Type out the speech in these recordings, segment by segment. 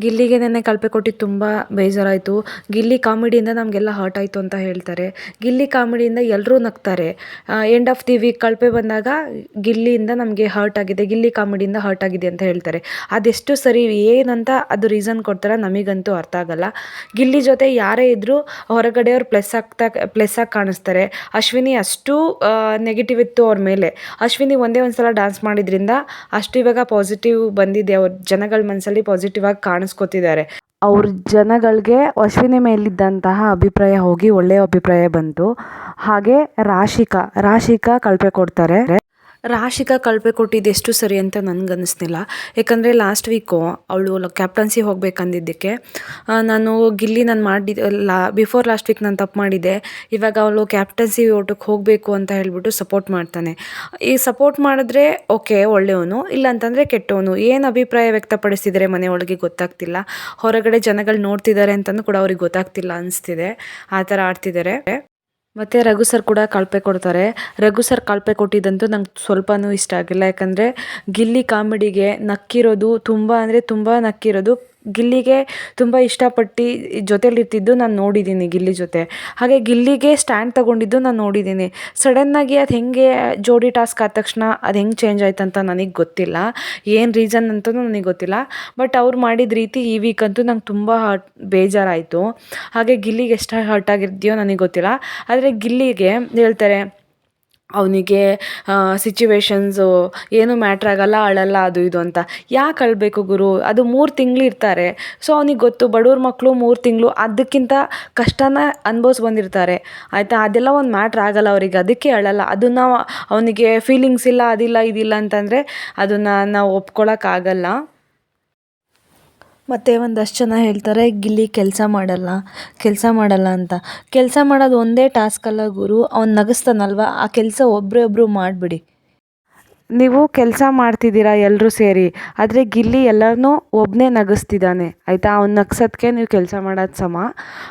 ಗಿಲ್ಲಿಗೆ ನೆನ್ನೆ ಕಳಪೆ ಕೊಟ್ಟಿದ್ದು ತುಂಬ ಬೇಜಾರಾಯಿತು. ಗಿಲ್ಲಿ ಕಾಮಿಡಿಯಿಂದ ನಮಗೆಲ್ಲ ಹರ್ಟ್ ಆಯಿತು ಅಂತ ಹೇಳ್ತಾರೆ. ಗಿಲ್ಲಿ ಕಾಮಿಡಿಯಿಂದ ಎಲ್ಲರೂ ನಗ್ತಾರೆ. ಎಂಡ್ ಆಫ್ ದಿ ವೀಕ್ ಕಳಪೆ ಬಂದಾಗ ಗಿಲ್ಲಿಯಿಂದ ನಮಗೆ ಹರ್ಟ್ ಆಗಿದೆ, ಗಿಲ್ಲಿ ಕಾಮಿಡಿಯಿಂದ ಹರ್ಟ್ ಆಗಿದೆ ಅಂತ ಹೇಳ್ತಾರೆ. ಅದೆಷ್ಟು ಸರಿ, ಏನಂತ ಅದು ರೀಸನ್ ಕೊಡ್ತಾರೆ ನಮಗಂತೂ ಅರ್ಥ ಆಗಲ್ಲ. ಗಿಲ್ಲಿ ಜೊತೆ ಯಾರೇ ಇದ್ದರೂ ಹೊರಗಡೆಯವ್ರು ಪ್ಲಸ್ ಆಗ್ತಾ ಪ್ಲಸ್ ಆಗಿ ಕಾಣಿಸ್ತಾರೆ. ಅಶ್ವಿನಿ ಅಷ್ಟು ನೆಗೆಟಿವ್ ಇತ್ತು ಅವ್ರ ಮೇಲೆ. ಅಶ್ವಿನಿ ಒಂದೇ ಒಂದು ಸಲ ಡ್ಯಾನ್ಸ್ ಮಾಡಿದ್ರಿಂದ ಅಷ್ಟು ಇವಾಗ ಪಾಸಿಟಿವ್ ಬಂದಿದೆ. ಅವ್ರ ಜನಗಳ ಮನಸ್ಸಲ್ಲಿ ಪಾಸಿಟಿವ್ ಆಗಿ ಕಾಣಿಸ್ಕೊತಿದ್ದಾರೆ. ಅವ್ರ ಜನಗಳಿಗೆ ಅಶ್ವಿನಿ ಮೇಲಿದ್ದಂತಹ ಅಭಿಪ್ರಾಯ ಹೋಗಿ ಒಳ್ಳೆಯ ಅಭಿಪ್ರಾಯ ಬಂತು. ಹಾಗೆ ರಾಶಿಕಾ ರಾಶಿಕಾ ಕಳಪೆ ಕೊಡ್ತಾರೆ. ರಾಶಿಕಾ ಕಳಪೆ ಕೊಟ್ಟಿದ್ದು ಎಷ್ಟು ಸರಿ ಅಂತ ನನಗೆ ಅನ್ನಿಸ್ತಿಲ್ಲ ಯಾಕಂದರೆ ಲಾಸ್ಟ್ ವೀಕು ಅವಳು ಕ್ಯಾಪ್ಟನ್ಸಿ ಹೋಗಬೇಕಂದಿದ್ದಕ್ಕೆ ನಾನು ಗಿಲ್ಲಿ ನಾನು ಮಾಡಿದ, ಲಾ ಬಿಫೋರ್ ಲಾಸ್ಟ್ ವೀಕ್ ನಾನು ತಪ್ಪು ಮಾಡಿದ್ದೆ. ಇವಾಗ ಅವಳು ಕ್ಯಾಪ್ಟನ್ಸಿ ಓಟಕ್ಕೆ ಹೋಗಬೇಕು ಅಂತ ಹೇಳಿಬಿಟ್ಟು ಸಪೋರ್ಟ್ ಮಾಡ್ತಾನೆ. ಈ ಸಪೋರ್ಟ್ ಮಾಡಿದ್ರೆ ಓಕೆ ಒಳ್ಳೆಯವನು ಇಲ್ಲ ಅಂತಂದರೆ ಕೆಟ್ಟವನು. ಏನು ಅಭಿಪ್ರಾಯ ವ್ಯಕ್ತಪಡಿಸ್ತಿದ್ದಾರೆ ಮನೆಯೊಳಗೆ ಗೊತ್ತಾಗ್ತಿಲ್ಲ. ಹೊರಗಡೆ ಜನಗಳು ನೋಡ್ತಿದ್ದಾರೆ ಅಂತಲೂ ಕೂಡ ಅವ್ರಿಗೆ ಗೊತ್ತಾಗ್ತಿಲ್ಲ ಅನಿಸ್ತಿದೆ. ಆ ಥರ ಆಡ್ತಿದ್ದಾರೆ. ಮತ್ತು ರಘು ಸರ್ ಕೂಡ ಕಳಪೆ ಕೊಡ್ತಾರೆ. ರಘು ಸರ್ ಕಳಪೆ ಕೊಟ್ಟಿದ್ದಂತೂ ನಂಗೆ ಸ್ವಲ್ಪನೂ ಇಷ್ಟ ಆಗಿಲ್ಲ. ಯಾಕಂದರೆ ಗಿಲ್ಲಿ ಕಾಮಿಡಿಗೆ ನಕ್ಕಿರೋದು ತುಂಬ ಅಂದರೆ ತುಂಬ ನಕ್ಕಿರೋದು ಗಿಲ್ಲಿಗೆ ತುಂಬ ಇಷ್ಟಪಟ್ಟು ಜೊತೆಲಿರ್ತಿದ್ದು ನಾನು ನೋಡಿದ್ದೀನಿ ಗಿಲ್ಲಿ ಜೊತೆ. ಹಾಗೆ ಗಿಲ್ಲಿಗೆ ಸ್ಟ್ಯಾಂಡ್ ತಗೊಂಡಿದ್ದು ನಾನು ನೋಡಿದ್ದೀನಿ ಸಡನ್ನಾಗಿ ಅದು ಹೇಗೆ ಜೋಡಿ ಟಾಸ್ಕ್ ಆದ ತಕ್ಷಣ ಅದು ಹೆಂಗೆ ಚೇಂಜ್ ಆಯ್ತು ಅಂತ ನನಗೆ ಗೊತ್ತಿಲ್ಲ. ಏನು ರೀಸನ್ ಅಂತಲೂ ನನಗೆ ಗೊತ್ತಿಲ್ಲ. ಬಟ್ ಅವ್ರು ಮಾಡಿದ ರೀತಿ ಈ ವೀಕ್ ಅಂತೂ ನಂಗೆ ತುಂಬ ಹರ್ಟ್ ಬೇಜಾರಾಯಿತು. ಹಾಗೆ ಗಿಲ್ಲಿಗೆ ಎಷ್ಟು ಹರ್ಟ್ ಆಗಿದೆಯೋ ನನಗೆ ಗೊತ್ತಿಲ್ಲ. ಆದರೆ ಗಿಲ್ಲಿಗೆ ಹೇಳ್ತಾರೆ ಅವನಿಗೆ ಸಿಚುವೇಶನ್ಸು ಏನೂ ಮ್ಯಾಟ್ರ್ ಆಗಲ್ಲ, ಅಳಲ್ಲ, ಅದು ಇದು ಅಂತ. ಯಾಕೆ ಅಳಬೇಕು ಗುರು? ಅದು ಮೂರು ತಿಂಗಳು ಇರ್ತಾರೆ. ಸೊ ಅವ್ನಿಗೆ ಗೊತ್ತು, ಬಡವ್ರ ಮಕ್ಕಳು ಮೂರು ತಿಂಗಳು ಅದಕ್ಕಿಂತ ಕಷ್ಟನ ಅನ್ಭವ್ಸಿ ಬಂದಿರ್ತಾರೆ ಆಯಿತಾ? ಅದೆಲ್ಲ ಒಂದು ಮ್ಯಾಟ್ರ್ ಆಗಲ್ಲ ಅವರಿಗೆ. ಅದಕ್ಕೆ ಅಳಲ್ಲ. ಅದನ್ನು ಅವನಿಗೆ ಫೀಲಿಂಗ್ಸ್ ಇಲ್ಲ, ಅದಿಲ್ಲ, ಇದಿಲ್ಲ ಅಂತಂದರೆ ಅದನ್ನು ನಾವು ಒಪ್ಕೊಳಕ್ಕಾಗಲ್ಲ ಮತ್ತು ಒಂದಷ್ಟು ಜನ ಹೇಳ್ತಾರೆ, ಗಿಲ್ಲಿ ಕೆಲಸ ಮಾಡಲ್ಲ ಕೆಲಸ ಮಾಡಲ್ಲ ಅಂತ. ಕೆಲಸ ಮಾಡೋದು ಒಂದೇ ಟಾಸ್ಕ್ ಅಲ್ಲ ಗುರು, ಅವ್ನು ನಗಿಸ್ತಾನಲ್ವ? ಆ ಕೆಲಸ ಒಬ್ಬರೇ ಒಬ್ಬರು ಮಾಡಿಬಿಡಿ. ನೀವು ಕೆಲಸ ಮಾಡ್ತಿದ್ದೀರಾ ಎಲ್ಲರೂ ಸೇರಿ, ಆದರೆ ಗಿಲ್ಲಿ ಎಲ್ಲರನ್ನೂ ಒಬ್ಬನೇ ನಗಿಸ್ತಿದ್ದಾನೆ, ಆಯಿತಾ? ಅವ್ನು ನಗ್ಸೋದಕ್ಕೆ ನೀವು ಕೆಲಸ ಮಾಡೋದು ಸಮ.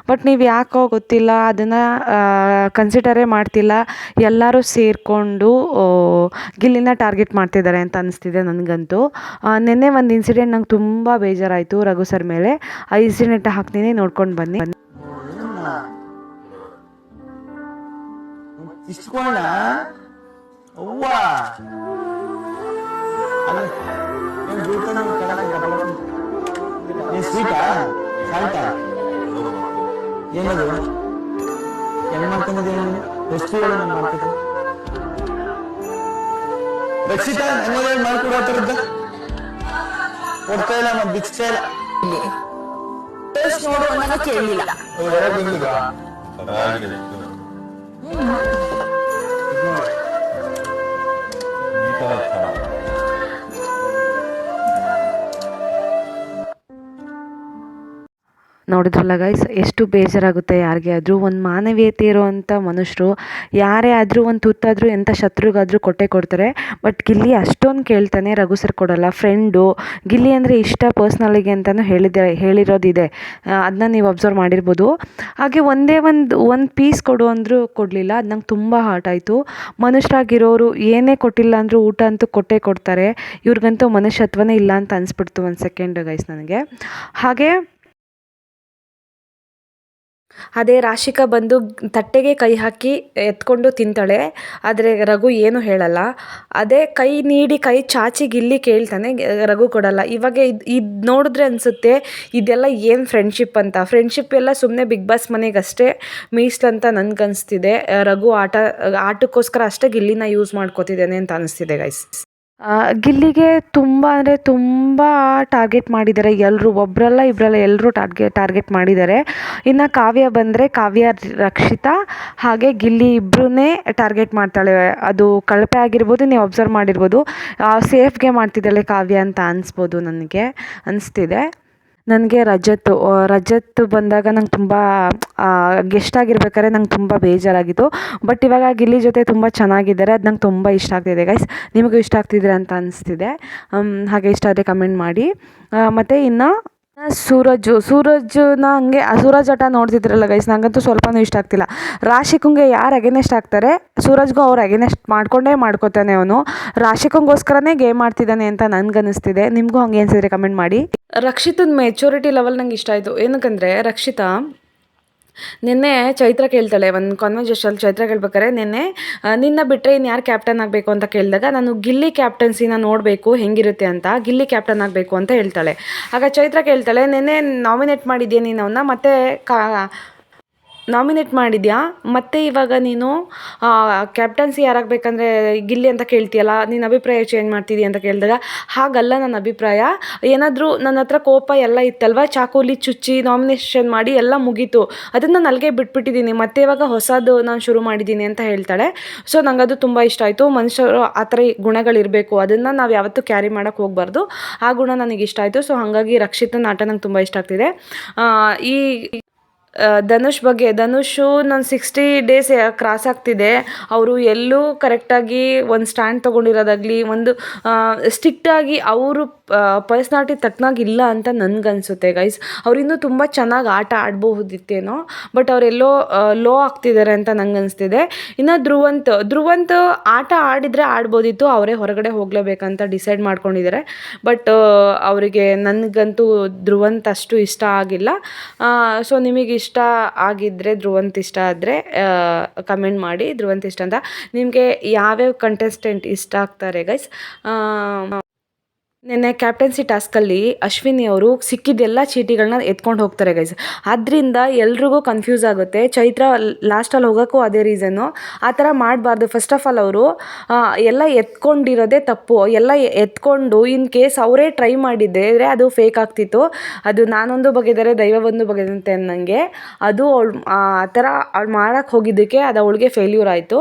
ಬಟ್ ನೀವು ಯಾಕೋ ಗೊತ್ತಿಲ್ಲ, ಅದನ್ನು ಕನ್ಸಿಡರೇ ಮಾಡ್ತಿಲ್ಲ, ಎಲ್ಲರೂ ಸೇರಿಕೊಂಡು ಗಿಲ್ಲಿನ ಟಾರ್ಗೆಟ್ ಮಾಡ್ತಿದ್ದಾರೆ ಅಂತ ಅನಿಸ್ತಿದೆ ನನಗಂತೂ. ನಿನ್ನೆ ಒಂದು ಇನ್ಸಿಡೆಂಟ್ ನಂಗೆ ತುಂಬ ಬೇಜಾರಾಯಿತು ರಘು ಸರ್ ಮೇಲೆ. ಆ ಇನ್ಸಿಡೆಂಟ್ ಹಾಕ್ತೀನಿ, ನೋಡ್ಕೊಂಡು ಬನ್ನಿ. ಇಸ್ಕೊಂಡ ಸ್ವೀಟಾ ಸಾಲ್ಟಾ ಏನದು? ಹೆಂಗ್ ಮಾಡ್ಕೊಂಡಿದ್ದೆ ನೀನು? ಎಷ್ಟು ಹೇಳು ನಾನು ಮಾಡ್ತಿದ್ದೆ ರಕ್ಷಿತಾ ನಮ್ಮದೇ ಮಾಡ್ಕೊಡೋ ಥರದ್ದು. ಕೊಡ್ತಾ ಇಲ್ಲ ಮತ್ತೆ ಬಿಚ್ತಾ ಇಲ್ಲ. ಟೇಸ್ಟ್ ನೋಡು ಅನ್ನೋದು ಕೇಳಲಿಲ್ಲ ನೋಡಿದ್ರಲ್ಲ ಗೈಸ್ ಎಷ್ಟು ಬೇಜಾರಾಗುತ್ತೆ ಯಾರಿಗೆ? ಆದರೂ ಒಂದು ಮಾನವೀಯತೆ ಇರುವಂಥ ಮನುಷ್ಯರು, ಯಾರೇ ಆದರೂ ಒಂದು ತುತ್ತಾದರೂ ಎಂಥ ಶತ್ರುಗಾದರೂ ಕೊಟ್ಟೆ ಕೊಡ್ತಾರೆ. ಬಟ್ ಗಿಲ್ಲಿ ಅಷ್ಟೊಂದು ಕೇಳ್ತಾನೆ ರಘು ಸರ್ ಕೊಡಲ್ಲ. ಫ್ರೆಂಡು ಗಿಲ್ಲಿ ಅಂದರೆ ಇಷ್ಟ ಪರ್ಸ್ನಲಿಗೆ ಅಂತಲೂ ಹೇಳಿದ, ಹೇಳಿರೋದಿದೆ. ಅದನ್ನ ನೀವು ಅಬ್ಸರ್ವ್ ಮಾಡಿರ್ಬೋದು. ಹಾಗೆ ಒಂದೇ ಒಂದು ಒಂದು ಪೀಸ್ ಕೊಡು ಅಂದರೂ ಕೊಡಲಿಲ್ಲ. ಅದು ನಂಗೆ ತುಂಬ ಹಾರ್ಟ್ ಆಯಿತು. ಮನುಷ್ಯರಾಗಿರೋರು ಏನೇ ಕೊಟ್ಟಿಲ್ಲ ಅಂದರೂ ಊಟ ಅಂತೂ ಕೊಟ್ಟೇ ಕೊಡ್ತಾರೆ. ಇವ್ರಿಗಂತೂ ಮನುಷ್ಯತ್ವನೇ ಇಲ್ಲ ಅಂತ ಅನಿಸ್ಬಿಡ್ತು ಒಂದು ಸೆಕೆಂಡ್ ಗೈಸ್ ನನಗೆ. ಹಾಗೆ ಅದೇ ರಾಶಿಕಾ ಬಂದು ತಟ್ಟೆಗೆ ಕೈ ಹಾಕಿ ಎತ್ಕೊಂಡು ತಿಂತಾಳೆ, ಆದರೆ ರಘು ಏನು ಹೇಳಲ್ಲ. ಅದೇ ಕೈ ನೀಡಿ ಕೈ ಚಾಚಿ ಗಿಲ್ಲಿ ಕೇಳ್ತಾನೆ, ರಘು ಕೊಡಲ್ಲ. ಇವಾಗ ಇದು ಇದು ನೋಡಿದ್ರೆ ಅನಿಸುತ್ತೆ, ಇದೆಲ್ಲ ಏನು ಫ್ರೆಂಡ್ಶಿಪ್ ಅಂತ. ಫ್ರೆಂಡ್ಶಿಪ್ ಎಲ್ಲ ಸುಮ್ಮನೆ ಬಿಗ್ ಬಾಸ್ ಮನೆಗಷ್ಟೇ ಮೀಸ್ಲಂತ ನನಗನ್ಸ್ತಿದೆ. ರಘು ಆಟ, ಆಟಕ್ಕೋಸ್ಕರ ಅಷ್ಟೇ ಗಿಲ್ಲಿನ ಯೂಸ್ ಮಾಡ್ಕೋತಿದ್ದಾನೆ ಅಂತ ಅನಿಸ್ತಿದೆ ಗೈಸ್ ಗಿಲ್ಲಿಗೆ ತುಂಬ ಅಂದರೆ ತುಂಬ ಟಾರ್ಗೆಟ್ ಮಾಡಿದ್ದಾರೆ. ಎಲ್ಲರೂ ಒಬ್ಬರಲ್ಲ ಇಬ್ಬರಲ್ಲ ಎಲ್ಲರೂ ಟಾರ್ಗೆ ಟಾರ್ಗೆಟ್ ಮಾಡಿದ್ದಾರೆ. ಇನ್ನು ಕಾವ್ಯ ಬಂದರೆ ಕಾವ್ಯ ರಕ್ಷಿತಾ, ಹಾಗೆ ಗಿಲ್ಲಿ ಇಬ್ಬರನ್ನೇ ಟಾರ್ಗೆಟ್ ಮಾಡ್ತಾಳೆ. ಅದು ಕಳಪೆ ಆಗಿರ್ಬೋದು, ನೀವು ಅಬ್ಸರ್ವ್ ಮಾಡಿರ್ಬೋದು. ಸೇಫ್ಗೆ ಮಾಡ್ತಿದ್ದಾಳೆ ಕಾವ್ಯ ಅಂತ ಅನಿಸ್ಬೋದು ನನಗೆ, ಅನಿಸ್ತಿದೆ. ನನಗೆ ರಜತ್ ರಜತ್ ಬಂದಾಗ ನಂಗೆ ತುಂಬ ಗೆಸ್ಟ್ ಆಗಿರ್ಬೇಕಾದ್ರೆ ನಂಗೆ ತುಂಬ ಬೇಜಾರಾಗಿತ್ತು. ಬಟ್ ಇವಾಗ ಗಿಲ್ಲಿ ಜೊತೆ ತುಂಬ ಚೆನ್ನಾಗಿದ್ದಾರೆ. ಅದು ನಂಗೆ ತುಂಬ ಇಷ್ಟ ಆಗ್ತಿದೆ ಗೈಸ್ ನಿಮಗೂ ಇಷ್ಟ ಆಗ್ತಿದ್ರೆ ಅಂತ ಅನಿಸ್ತಿದೆ. ಹಾಗೆ ಇಷ್ಟ ಆದರೆ ಕಮೆಂಟ್ ಮಾಡಿ. ಮತ್ತು ಇನ್ನು ಸೂರಜು ಸೂರಜ್ನ ಹಂಗೆ, ಆ ಸೂರಜ್ ಆಟ ನೋಡ್ತಿದ್ರಲ್ಲ ಗೈಸ್ ನಂಗಂತೂ ಸ್ವಲ್ಪನೂ ಇಷ್ಟ ಆಗ್ತಿಲ್ಲ. ರಾಶಿಕುಂಗೆ ಯಾರು ಅಗೇನೆಸ್ಟ್ ಆಗ್ತಾರೆ? ಸೂರಜ್ಗೂ ಅವ್ರು ಅಗೇನೆಸ್ಟ್ ಮಾಡ್ಕೊಂಡೇ ಮಾಡ್ಕೋತಾನೆ ಅವನು. ರಾಶಿಕುಂಗೋಸ್ಕರನೇ ಗೇಮ್ ಆಡ್ತಿದ್ದಾನೆ ಅಂತ ನನ್ಗನ್ನಿಸ್ತಿದೆ. ನಿಮಗೂ ಹಂಗೆ ಅನ್ಸಿದ್ರೆ ಕಮೆಂಟ್ ಮಾಡಿ. ರಕ್ಷಿತನ ಮೆಚೂರಿಟಿ ಲೆವೆಲ್ ನಂಗೆ ಇಷ್ಟ ಆಯಿತು. ಏನಕ್ಕಂದರೆ ರಕ್ಷಿತಾ ನಿನ್ನೆ ಚೈತ್ರ ಕೇಳ್ತಾಳೆ, ಒಂದು ಕಾನ್ವರ್ಜೇಷನ್ ಚೈತ್ರ ಕೇಳ್ಬೇಕಾರೆ ನಿನ್ನೆ ನಿನ್ನ ಬಿಟ್ಟರೆ ಇನ್ನು ಯಾರು ಕ್ಯಾಪ್ಟನ್ ಆಗಬೇಕು ಅಂತ ಕೇಳಿದಾಗ ನಾನು ಗಿಲ್ಲಿ ಕ್ಯಾಪ್ಟನ್ಸಿನ ನೋಡಬೇಕು, ಹೆಂಗಿರುತ್ತೆ ಅಂತ, ಗಿಲ್ಲಿ ಕ್ಯಾಪ್ಟನ್ ಆಗಬೇಕು ಅಂತ ಹೇಳ್ತಾಳೆ. ಆಗ ಚೈತ್ರ ಕೇಳ್ತಾಳೆ, ನಿನ್ನೆ ನಾಮಿನೇಟ್ ಮಾಡಿದ್ಯಾ ನೀನು ಮತ್ತೆ ಕಾ ನಾಮಿನೇಟ್ ಮಾಡಿದ್ಯಾ? ಮತ್ತೆ ಇವಾಗ ನೀನು ಕ್ಯಾಪ್ಟನ್ಸಿ ಯಾರಾಗಬೇಕಂದ್ರೆ ಗಿಲ್ಲಿ ಅಂತ ಕೇಳ್ತೀಯಲ್ಲ, ನಿನ್ನ ಅಭಿಪ್ರಾಯ ಚೇಂಜ್ ಮಾಡ್ತಿದ್ದೀಯ ಅಂತ ಕೇಳಿದಾಗ, ಹಾಗಲ್ಲ ನನ್ನ ಅಭಿಪ್ರಾಯ. ಏನಾದರೂ ನನ್ನ ಹತ್ರ ಕೋಪ ಎಲ್ಲ ಇತ್ತಲ್ವ? ಚಾಕುಲಿ ಚುಚ್ಚಿ ನಾಮಿನೇಷನ್ ಮಾಡಿ ಎಲ್ಲ ಮುಗೀತು. ಅದನ್ನು ನಾನು ಅಲ್ಲಿಗೆ ಬಿಟ್ಬಿಟ್ಟಿದ್ದೀನಿ. ಮತ್ತೆ ಇವಾಗ ಹೊಸದು ನಾನು ಶುರು ಮಾಡಿದ್ದೀನಿ ಅಂತ ಹೇಳ್ತಾಳೆ. ಸೊ ನಂಗೆ ಅದು ತುಂಬ ಇಷ್ಟ ಆಯಿತು. ಮನುಷ್ಯರು ಆ ಥರ ಗುಣಗಳಿರಬೇಕು. ಅದನ್ನು ನಾವು ಯಾವತ್ತೂ ಕ್ಯಾರಿ ಮಾಡೋಕ್ಕೆ ಹೋಗಬಾರ್ದು. ಆ ಗುಣ ನನಗೆ ಇಷ್ಟ ಆಯಿತು. ಸೊ ಹಾಗಾಗಿ ರಕ್ಷಿತ ನಾಟ ನಂಗೆ ತುಂಬ ಇಷ್ಟ ಆಗ್ತಿದೆ. ಈ ಧನುಷ್ ಬಗ್ಗೆ, ಧನುಷು ನಾನು ಸಿಕ್ಸ್ಟಿ ಡೇಸ್ ಕ್ರಾಸ್ ಆಗ್ತಿದೆ. ಅವರು ಎಲ್ಲೂ ಕರೆಕ್ಟಾಗಿ ಒಂದು ಸ್ಟ್ಯಾಂಡ್ ತೊಗೊಂಡಿರೋದಾಗಲಿ, ಒಂದು ಸ್ಟ್ರಿಕ್ಟಾಗಿ ಅವರು ಪರ್ಸ್ನಾಲಿಟಿ ತಕ್ಕನಾಗಿ ಇಲ್ಲ ಅಂತ ನನಗನ್ಸುತ್ತೆ ಗೈಸ್ ಅವರಿನ್ನೂ ತುಂಬ ಚೆನ್ನಾಗಿ ಆಟ ಆಡಬಹುದಿತ್ತೇನೋ ಬಟ್ ಅವರೆಲ್ಲೋ ಲೋ ಆಗ್ತಿದ್ದಾರೆ ಅಂತ ನಂಗೆ ಅನಿಸ್ತಿದೆ ಇನ್ನು ಧ್ರುವಂತ್ ಧ್ರುವಂತ್ ಆಟ ಆಡಿದರೆ ಆಡ್ಬೋದಿತ್ತು, ಅವರೇ ಹೊರಗಡೆ ಹೋಗಲೇಬೇಕಂತ ಡಿಸೈಡ್ ಮಾಡ್ಕೊಂಡಿದ್ದಾರೆ ಬಟ್ ಅವರಿಗೆ ನನಗಂತೂ ಧ್ರುವಂತ್ ಅಷ್ಟು ಇಷ್ಟ ಆಗಿಲ್ಲ. ಸೊ ನಿಮಗೆ ಇಷ್ಟ ಆಗಿದ್ದರೆ ಧ್ರುವಂತ್ ಇಷ್ಟ ಆದರೆ ಕಮೆಂಟ್ ಮಾಡಿ ಧ್ರುವಂತ್ ಇಷ್ಟ ಅಂತ. ನಿಮಗೆ ಯಾವ್ಯಾವ ಕಂಟೆಸ್ಟೆಂಟ್ ಇಷ್ಟ ಆಗ್ತಾರೆ ಗೈಸ್ ನಿನ್ನೆ ಕ್ಯಾಪ್ಟನ್ಸಿ ಟಾಸ್ಕಲ್ಲಿ ಅಶ್ವಿನಿ ಅವರು ಸಿಕ್ಕಿದ್ದೆಲ್ಲ ಚೀಟಿಗಳನ್ನ ಎತ್ಕೊಂಡು ಹೋಗ್ತಾರೆ ಗೈಸ್ ಅದರಿಂದ ಎಲ್ರಿಗೂ ಕನ್ಫ್ಯೂಸ್ ಆಗುತ್ತೆ. ಚೈತ್ರ ಲಾಸ್ಟಲ್ಲಿ ಹೋಗೋಕ್ಕೂ ಅದೇ ರೀಸನ್ನು ಆ ಥರ ಮಾಡಬಾರ್ದು. ಫಸ್ಟ್ ಆಫ್ ಆಲ್ ಅವರು ಎಲ್ಲ ಎತ್ಕೊಂಡಿರೋದೇ ತಪ್ಪು. ಎಲ್ಲ ಎತ್ಕೊಂಡು ಇನ್ ಕೇಸ್ ಅವರೇ ಟ್ರೈ ಮಾಡಿದ್ದರೆ ಅದು ಫೇಕ್ ಆಗ್ತಿತ್ತು. ಅದು ನಾನೊಂದು ಬಗೆದರೆ, ದೈವ ಒಂದು ಬಗೆದಂತೆ ಅನ್ನಂಗೆ. ಅದು ಅವಳು, ಆ ಥರ ಅವಳು ಮಾಡೋಕ್ಕೆ ಹೋಗಿದ್ದಕ್ಕೆ ಅದು ಅವಳಿಗೆ ಫೇಲ್ಯೂರ್ ಆಯಿತು.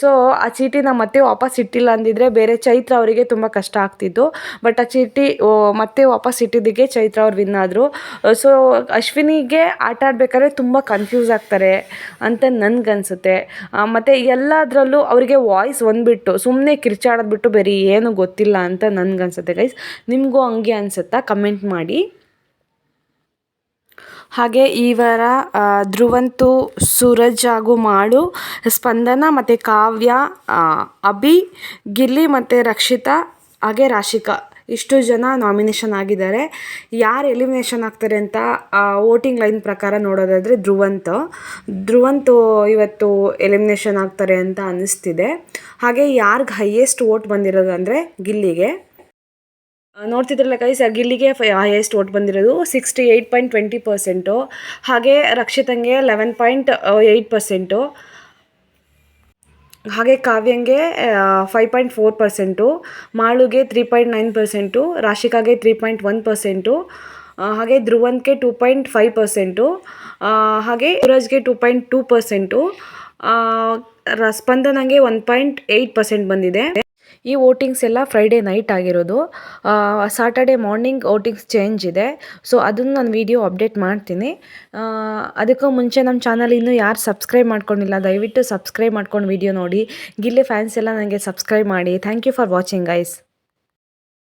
ಸೊ ಆ ಚೀಟಿನ ಮತ್ತೆ ವಾಪಸ್ ಇಟ್ಟಿಲ್ಲ ಅಂದಿದ್ರೆ ಬೇರೆ ಚೈತ್ರ ಅವರಿಗೆ ತುಂಬ ಕಷ್ಟ ಆಗ್ತಿತ್ತು. ಬಟ್ ಆ ಚೀಟಿ ಮತ್ತೆ ವಾಪಸ್ ಇಟ್ಟಿದ್ದಕ್ಕೆ ಚೈತ್ರ ಅವ್ರು ವಿನ್ ಆದರು. ಸೊ ಅಶ್ವಿನಿಗೆ ಆಟ ಆಡಬೇಕಾದ್ರೆ ತುಂಬ ಕನ್ಫ್ಯೂಸ್ ಆಗ್ತಾರೆ ಅಂತ ನನ್ಗನ್ಸುತ್ತೆ. ಮತ್ತು ಎಲ್ಲದರಲ್ಲೂ ಅವರಿಗೆ ವಾಯ್ಸ್ ಒಂದ್ಬಿಟ್ಟು ಸುಮ್ಮನೆ ಕಿರ್ಚಾಡೋದು ಬಿಟ್ಟು ಬೇರೆ ಏನು ಗೊತ್ತಿಲ್ಲ ಅಂತ ನನ್ಗನ್ಸುತ್ತೆ ಗೈಸ್ ನಿಮಗೂ ಹಂಗೆ ಅನಿಸುತ್ತಾ? ಕಮೆಂಟ್ ಮಾಡಿ. ಹಾಗೆ ಈ ವಾರ ಧ್ರುವಂತು, ಸೂರಜ್ ಹಾಗೂ ಮಾಡು, ಸ್ಪಂದನ ಮತ್ತು ಕಾವ್ಯ ಅಭಿ, ಗಿಲ್ಲಿ ಮತ್ತು ರಕ್ಷಿತಾ ಹಾಗೆ ರಾಶಿಕಾ ಇಷ್ಟು ಜನ ನಾಮಿನೇಷನ್ ಆಗಿದ್ದಾರೆ. ಯಾರು ಎಲಿಮಿನೇಷನ್ ಆಗ್ತಾರೆ ಅಂತ ವೋಟಿಂಗ್ ಲೈನ್ ಪ್ರಕಾರ ನೋಡೋದಾದರೆ ಧ್ರುವಂತ್. ಧ್ರುವಂತ್ ಇವತ್ತು ಎಲಿಮಿನೇಷನ್ ಆಗ್ತಾರೆ ಅಂತ ಅನ್ನಿಸ್ತಿದೆ. ಹಾಗೆ ಯಾರಿಗೆ ಹೈಯೆಸ್ಟ್ ವೋಟ್ ಬಂದಿರೋದು ಅಂದರೆ ಗಿಲ್ಲಿಗೆ. ನೋಡ್ತಿದ್ರಲ್ಲ ಕೈ ಸರ್ ಗಿಲ್ಲಿಗೆ ಹೈಯೆಸ್ಟ್ ವೋಟ್ ಬಂದಿರೋದು sixty eight point twenty percent ಹಾಗೆ ರಕ್ಷಿತಂಗೆ ಲೆವೆನ್ ಪಾಯಿಂಟ್ ಏಯ್ಟ್ ಪರ್ಸೆಂಟು ಹಾಗೆ ಕಾವ್ಯಂಗೆ ಫೈವ್ ಪಾಯಿಂಟ್ ಫೋರ್ ಪರ್ಸೆಂಟು ಮಾಳುಗೆ ತ್ರೀ ಪಾಯಿಂಟ್ ನೈನ್ ಪರ್ಸೆಂಟು ರಾಶಿಕಾಗೆ ತ್ರೀ ಪಾಯಿಂಟ್ ಒನ್ ಪರ್ಸೆಂಟು ಹಾಗೆ ಧ್ರುವಂತ್ಗೆ ಟೂ ಪಾಯಿಂಟ್ ಫೈವ್ ಪರ್ಸೆಂಟು ಹಾಗೆ ಯುವರಾಜ್ಗೆ ಟೂ ಪಾಯಿಂಟ್ ಟೂ ಪರ್ಸೆಂಟು ಸ್ಪಂದನಂಗೆ ಒನ್ ಪಾಯಿಂಟ್ ಏಯ್ಟ್ ಪರ್ಸೆಂಟ್ ಬಂದಿದೆ. ಈ ವೋಟಿಂಗ್ಸ್ ಎಲ್ಲ ಫ್ರೈಡೇ ನೈಟ್ ಆಗಿರೋದು. ಸಾಟರ್ಡೆ ಮಾರ್ನಿಂಗ್ ವೋಟಿಂಗ್ಸ್ ಚೇಂಜ್ ಇದೆ. ಸೊ ಅದನ್ನು ನಾನು ವೀಡಿಯೋ ಅಪ್ಡೇಟ್ ಮಾಡ್ತೀನಿ. ಅದಕ್ಕೂ ಮುಂಚೆ ನಮ್ಮ ಚಾನಲ್ ಇನ್ನೂ ಯಾರು ಸಬ್ಸ್ಕ್ರೈಬ್ ಮಾಡ್ಕೊಂಡಿಲ್ಲ, ದಯವಿಟ್ಟು ಸಬ್ಸ್ಕ್ರೈಬ್ ಮಾಡ್ಕೊಂಡು ವೀಡಿಯೋ ನೋಡಿ. ಗಿಲ್ಲಿ ಫ್ಯಾನ್ಸ್ ಎಲ್ಲ ನನಗೆ ಸಬ್ಸ್ಕ್ರೈಬ್ ಮಾಡಿ. Thank you for watching guys